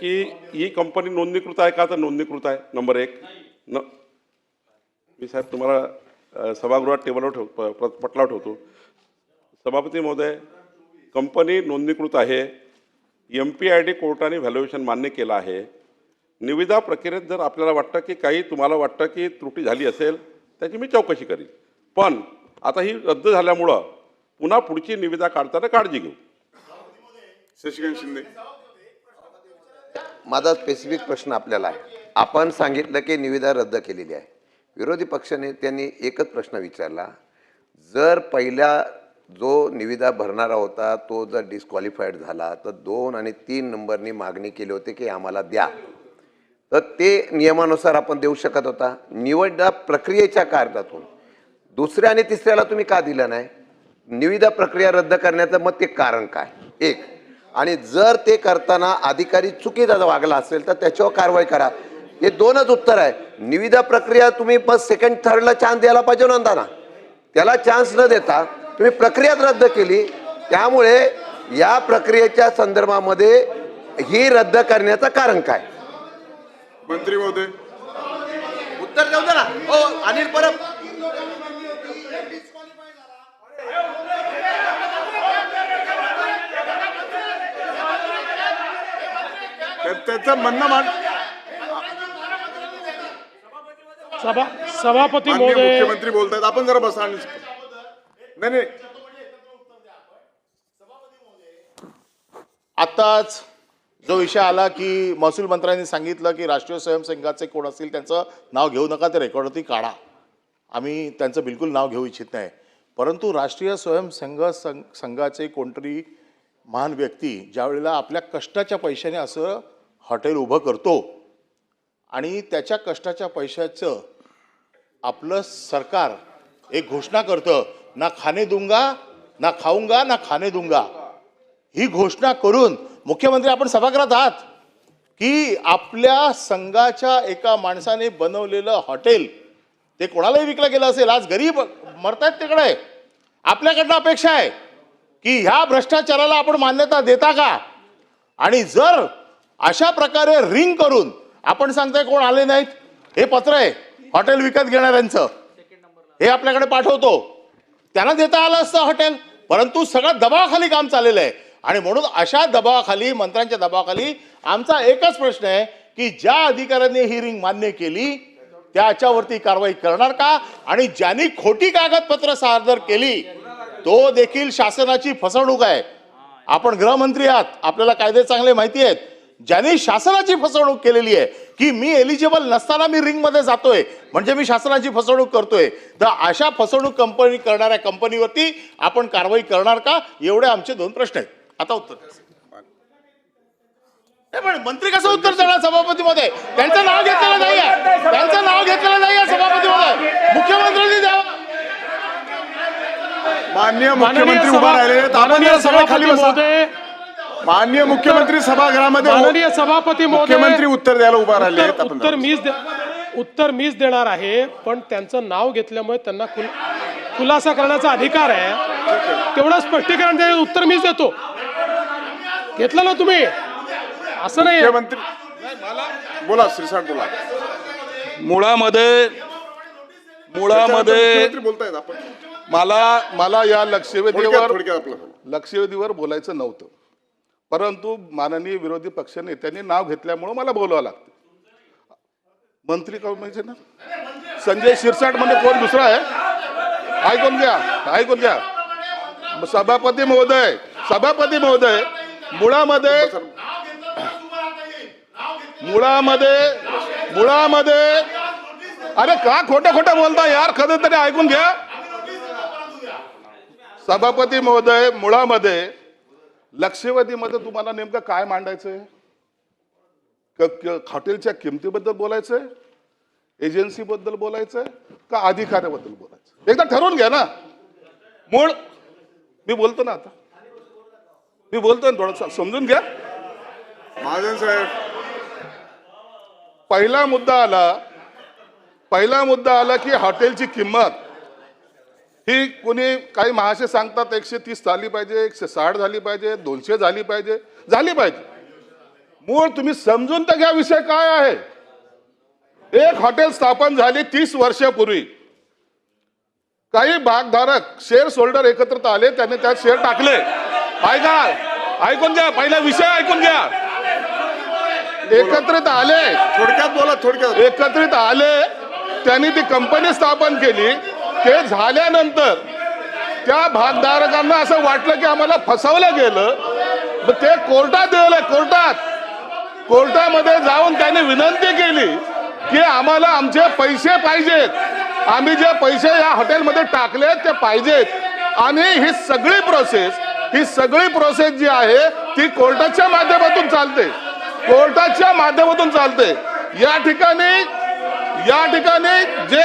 की ही कंपनी नोंदणीकृत आहे का तर नोंदणीकृत आहे नंबर एक. न मी साहेब तुम्हाला सभागृहात टेबलवर ठेव प- पटलावर ठेवतो. सभापती महोदय कंपनी नोंदणीकृत आहे एम पी आय डी कोर्टाने व्हॅल्युएशन मान्य केलं आहे. निविदा प्रक्रियेत जर आपल्याला वाटतं की काही तुम्हाला वाटतं की त्रुटी झाली असेल त्याची मी चौकशी करीन. पण आता ही रद्द झाल्यामुळं पुन्हा पुढची निविदा काढताना काळजी घेऊ. शशिकांत शिंदे. माझा स्पेसिफिक प्रश्न आपल्याला आहे. आपण सांगितलं की निविदा रद्द केलेली आहे. विरोधी पक्षाने त्यांनी एकच प्रश्न विचारला. जर पहिल्या जो निविदा भरणारा होता तो जर डिस्क्वालिफाईड झाला तर दोन आणि तीन नंबरनी मागणी केली होती की आम्हाला द्या. तर ते नियमानुसार आपण देऊ शकत होता. निवडा प्रक्रियेच्या कार्यातून दुसऱ्या आणि तिसऱ्याला तुम्ही का दिलं नाही? निविदा प्रक्रिया रद्द करण्याचं मग ते कारण काय? एक. आणि जर ते करताना अधिकारी चुकीचा वागला असेल तर त्याच्यावर कारवाई करा. हे दोनच उत्तर आहे. निविदा प्रक्रिया तुम्ही मग सेकंड थर्डला चान्स द्यायला पाहिजे नव्हता ना त्याला चान्स न देता तुम्ही प्रक्रियाच रद्द केली. त्यामुळे या प्रक्रियेच्या संदर्भामध्ये ही रद्द करण्याचं कारण काय? मंत्री महोदय. उत्तर देऊ दे ना. हो अनिल परब त्या- त्याचं म्हणणं मान सभा सभापती माननीय महोदय मुख्यमंत्री बोलतायत. आपण जरा बसा आणि नाही नाही. आत्ताच जो विषय आला की महसूल मंत्र्यांनी सांगितलं की राष्ट्रीय स्वयंसेवकाचे कोण असतील त्यांचं नाव घेऊ नका ते रेकॉर्डवरती काढा. आम्ही त्यांचं बिलकुल नाव घेऊ इच्छित नाही. परंतु राष्ट्रीय स्वयंसंघ संघ संघाचे कोणतरी महान व्यक्ती ज्या वेळेला आपल्या कष्टाच्या पैशाने असं हॉटेल उभं करतो. आणि त्याच्या कष्टाच्या पैशाचं आपलं सरकार एक घोषणा करतं ना खाणे दूंगा ना खाऊंगा ना खाणे दूंगा. ही घोषणा करून मुख्यमंत्री आपण सभागृहात आहात की आपल्या संघाच्या एका माणसाने बनवलेलं हॉटेल ते कोणालाही विकलं गेलं असेल. आज गरीब मरतायत तिकडे. आपल्याकडनं अपेक्षा आहे की ह्या भ्रष्टाचाराला आपण मान्यता देता का? आणि जर अशा प्रकारे रिंग करून आपण सांगताय कोण आले नाहीत. हे पत्र आहे. हॉटेल विकत घेणाऱ्यांचं. हे आपल्याकडे पाठवतो. त्यांना देता आलं असतं हॉटेल परंतु सगळं दबावाखाली काम चाललेलं आहे. आणि म्हणून अशा दबावाखाली मंत्र्यांच्या दबावाखाली आमचा एकच प्रश्न आहे की ज्या अधिकाऱ्यांनी ही रिंग मान्य केली त्याच्यावरती कारवाई करणार का? आणि ज्यांनी खोटी कागदपत्र सादर केली तो देखील शासनाची फसवणूक आहे. आपण गृहमंत्री आहात. आपल्याला कायदे चांगले माहिती आहेत. ज्यांनी शासनाची फसवणूक केलेली आहे की मी एलिजिबल नसताना मी रिंगमध्ये जातोय म्हणजे मी शासनाची फसवणूक करतोय. तर अशा फसवणूक कंपनी करणाऱ्या कंपनीवरती आपण कारवाई करणार का? एवढे आमचे दोन प्रश्न आहेत. आता उत्तर. नाही, पण मंत्री कसं उत्तर देणार सभापती मध्ये त्यांचं नाव घेतलेलं नाहीये. त्यांचं नाव घेतलेलं नाहीये सभापती मध्ये मुख्यमंत्र्यांनी द्यावं. माननीय मुख्यमंत्री उभा सभा- राहिले आपण माननीय जरा सभेखाली सभापती बसा. महोदय माननीय मुख्यमंत्री सभागृहामध्ये माननीय सभापती महोदय मुख्यमंत्री उत्तर द्यायला उभा राहिले उत्तर- आपण उत्तर जरा- मीच दे- उत्तर मीच देणार आहे पण त्यांचं नाव घेतल्यामुळे त्यांना खुल खुलासा करण्याचा अधिकार आहे. तेवढं स्पष्टीकरण द्या उत्तर मीच देतो. घेतलं ना तुम्ही? असं नाही मुख्यमंत्री बोला श्रीसाट बोला. मुळामध्ये मुळामध्ये मुख्यमंत्री बोलतायत आपण. मला मला या लक्षवेधीवर लक्षवेधीवर बोलायचं नव्हतं. परंतु माननीय विरोधी पक्षनेत्यांनी नाव घेतल्यामुळं मला बोलावं लागतं. मंत्री कोण म्हणजे ना? संजय शिरसाट म्हणजे कोण दुसरा आहे? ऐकून घ्या ऐकून घ्या. सभापती महोदय सभापती महोदय मुळामध्ये मुळामध्ये मुळामध्ये अरे का खोटं खोटं बोलता यार? खर तरी ऐकून घ्या. सभापती महोदय मुळामध्ये लक्षवेधीमध्ये तुम्हाला नेमकं काय मांडायचंय? हॉटेलच्या किमतीबद्दल बोलायचंय? एजन्सीबद्दल बोलायचंय? का अधिकाऱ्याबद्दल बोलायचं एकदा ठरवून घ्या ना. मूळ मी बोलतो ना आता. मी बोलतो ना थोडं समजून घ्या. महाजन साहेब. पहिला मुद्दा आला पहिला मुद्दा आला की हॉटेलची किंमत ही कोणी काही महाशय सांगतात एकशे तीस झाली पाहिजे एकशे साठ झाली पाहिजे दोनशे झाली पाहिजे झाली पाहिजे. मूळ तुम्ही समजून तर घ्या विषय काय आहे. एक हॉटेल स्थापन झाली तीस वर्षापूर्वी. काही भागधारक शेअर होल्डर एकत्रित आले त्यांनी त्यात शेअर टाकले. ऐका ऐकून घ्या पहिला विषय ऐकून घ्या. एकत्रित आले. थोडक्यात बोला थोडक्यात. एकत्रित आले. त्यांनी ती कंपनी स्थापन केली. ते झाल्यानंतर त्या भागधारकांना असं वाटलं की आम्हाला फसवलं गेलं. मग ते कोर्टात गेलं कोर्टात. कोर्टामध्ये जाऊन त्याने विनंती केली की आम्हाला आमचे पैसे पाहिजेत. आम्ही जे पैसे या हॉटेलमध्ये टाकले ते पाहिजेत. आणि ही सगळी प्रोसेस ही सगळी प्रोसेस जी आहे ती कोर्टाच्या माध्यमातून चालते. कोर्टाच्या माध्यमातून चालते. या ठिकाणी या ठिकाणी जे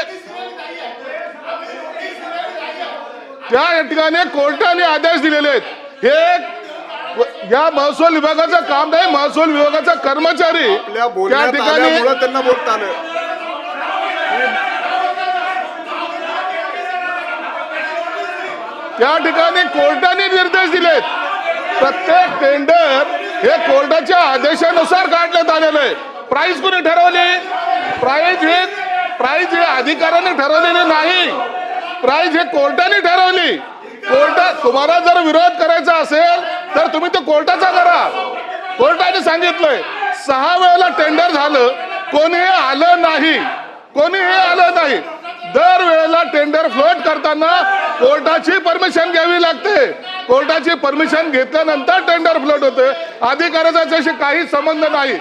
त्या ठिकाणी कोर्टाने आदेश दिलेले आहेत. हे या महसूल विभागाचं काम नाही महसूल विभागाचा कर्मचारी त्या ठिकाणी त्यांना बोलता आलं. त्या ठिकाणी कोर्टाने निर्देश दिलेत. प्रत्येक टेंडर हे कोर्टाच्या आदेशानुसार काढण्यात आलेलं आहे. प्राइस कोणी ठरवली? प्राइस हे प्राइस हे अधिकाऱ्याने ठरवलेली नाही. प्राइस हे कोर्टाने ठरवली. कोर्टात तुम्हाला जर विरोध करायचा असेल तर तुम्ही तो कोर्टाचा करा. कोर्टाने सांगितलंय सहा वेळेला टेंडर झालं कोणी आलं नाही. कोणी हे आलं नाही. दर वेळेला टेंडर फ्लोट करताना कोर्टाची परमिशन घ्यावी लागते. कोर्टाची परमिशन घेतल्यानंतर टेंडर फ्लोट होते. अधिकाऱ्याचा त्याशी काही संबंध नाही.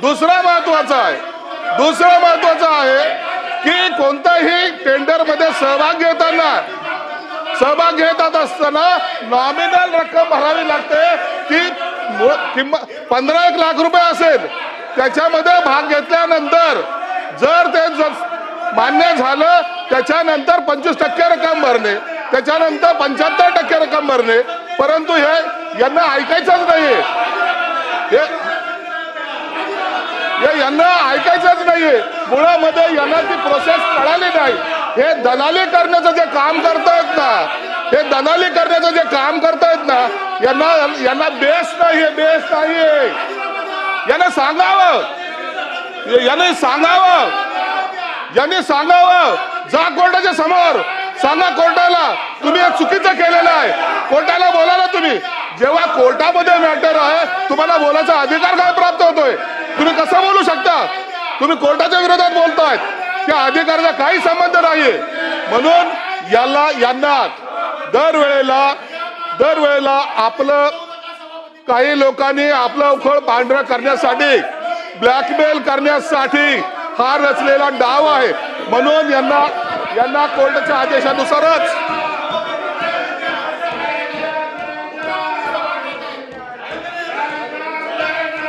दुसरा महत्त्वाचा आहे दुसरं महत्वाचं आहे की कोणताही टेंडरमध्ये सहभाग घेताना सहभाग घेतात असताना नॉमिनल रक्कम भरावी लागते. ती किंमत पंधरा एक लाख रुपये असेल. त्याच्यामध्ये भाग घेतल्यानंतर जर ते मान्य झालं त्याच्यानंतर पंचवीस टक्के रक्कम भरणे त्याच्यानंतर पंच्याहत्तर टक्के रक्कम भरणे. परंतु हे यांना ऐकायचंच नाहीये. हे हे यांना ऐकायचंच नाहीये. मुळामध्ये यांना ती प्रोसेस कळाली नाही. हे दलाली करण्याचं जे काम करतायत ना हे दलाली करण्याचं जे काम करतायत ना यांना यांना बेस नाहीये बेस नाहीये. यांना सांगावं. याने सांगावं. यांनी सांगावं. जा कोर्टाच्या समोर. सांगा कोर्टाला तुम्ही हे चुकीचं केलेलं आहे. कोर्टाला बोला ना तुम्ही. जेव्हा कोर्टामध्ये मॅटर आहे तुम्हाला बोलायचा अधिकार काय प्राप्त होतोय? तुम्ही कसं बोलू शकता? तुम्ही कोर्टाच्या विरोधात बोलतायत. त्या अधिकाराचा काही संबंध नाहीये. म्हणून याला यांना दरवेळेला दरवेळेला आपलं काही लोकांनी आपलं उखळ पांढरं करण्यासाठी ब्लॅकमेल करण्यासाठी हा रचलेला डाव आहे. म्हणून यांना यांना कोर्टाच्या आदेशानुसारच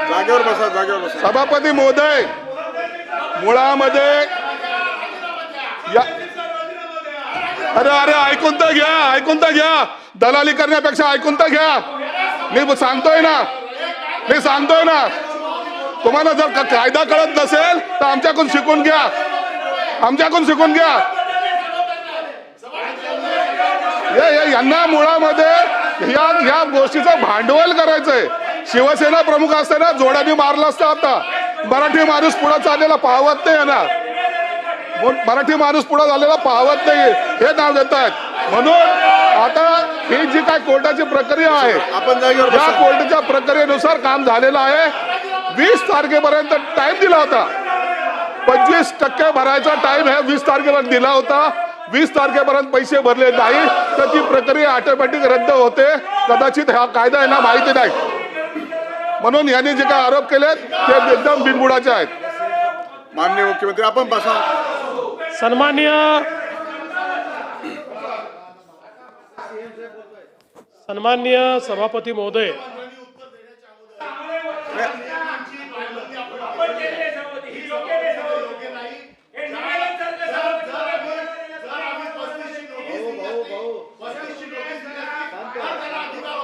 जागेवर बसा जागेवर बसा. सभापती महोदय मुळामध्ये या. अरे अरे ऐकून तर घ्या ऐकून तर घ्या. दलाली करण्यापेक्षा ऐकून तर घ्या. मी सांगतोय ना. मी सांगतोय ना. तुम्हाला जर कायदा कळत नसेल तर आमच्याकडून शिकून घ्या. आमच्याकडून शिकून घ्या. यांना मुळामध्ये या या गोष्टीचं भांडवल करायचंय. शिवसेना प्रमुख असताना जोड्याने मारला असता आता. मराठी माणूस पुढे चाललेला पाहवत नाही यांना मराठी माणूस पुढे झालेला पाहवत नाही हे नाव देत आहेत. म्हणून आता ही जी काय कोर्टाची प्रक्रिया आहे आपण जागेवर या बसा कोर्टाच्या प्रक्रियेनुसार काम झालेलं आहे. वीस तारखेपर्यंत टाइम दिला होता. पंचवीस टक्के भरायचा टाइम ह्या वीस तारखेपर्यंत दिला होता. वीस तारखेपर्यंत पैसे भरले नाही. तर ती प्रक्रिया ऑटोमॅटिक रद्द होते. कदाचित हा कायदा यांना माहिती नाही. म्हणून यांनी जे काय आरोप केलेत ते एकदम बिनबुडाचे आहेत. माननीय मुख्यमंत्री आपण बसा. सन्मान्य सन्मान्य सभापती महोदय.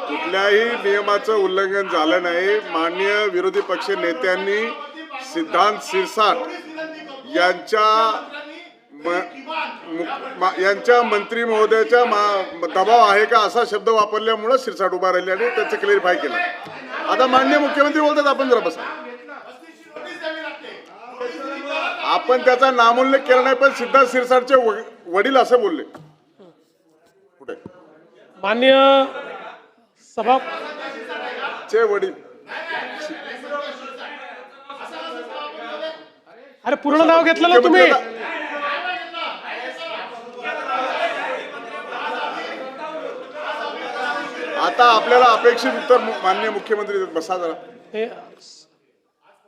कुठल्याही नियमाचं उल्लंघन झालं नाही. माननीय विरोधी पक्ष नेत्यांनी सिद्धांत सिरसाट यांच्या यांच्या मंत्री महोदयाच्या दबाव आहे का असा शब्द वापरल्यामुळं शिरसाट उभा राहिले आणि त्याचं क्लिअरिफाय केलं. आता माननीय मुख्यमंत्री बोलतात आपण जरा बसा. आपण त्याचा नामोल्लेख केला नाही पण सिद्धार्थ शिरसाटचे वडील असं बोलले. कुठे? मान्य सभा चे वडील. अरे पूर्ण नाव घेतलं ना तुम्ही आता आपल्याला अपेक्षित उत्तर माननीय मुख्यमंत्री बसा जरा. हे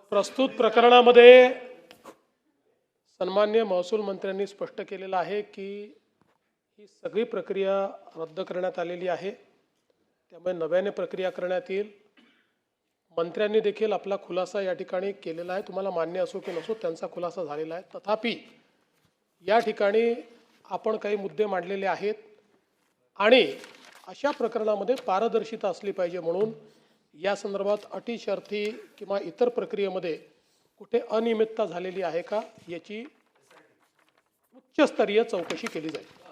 प्रस्तुत प्रकरणामध्ये सन्मान्य महसूल मंत्र्यांनी स्पष्ट केलेलं आहे की ही सगळी प्रक्रिया रद्द करण्यात आलेली आहे. त्यामुळे नव्याने प्रक्रिया करण्यात येईल. मंत्र्यांनी देखील आपला खुलासा या ठिकाणी केलेला आहे. तुम्हाला मान्य असो की नसो त्यांचा खुलासा झालेला आहे. तथापि या ठिकाणी आपण काही मुद्दे मांडलेले आहेत आणि अशा प्रकरणामध्ये पारदर्शिता असली पाहिजे म्हणून या संदर्भात अटी शर्थी किंवा इतर प्रक्रियेमध्ये कुठे अनियमितता झालेली आहे का याची उच्चस्तरीय चौकशी केली जाईल.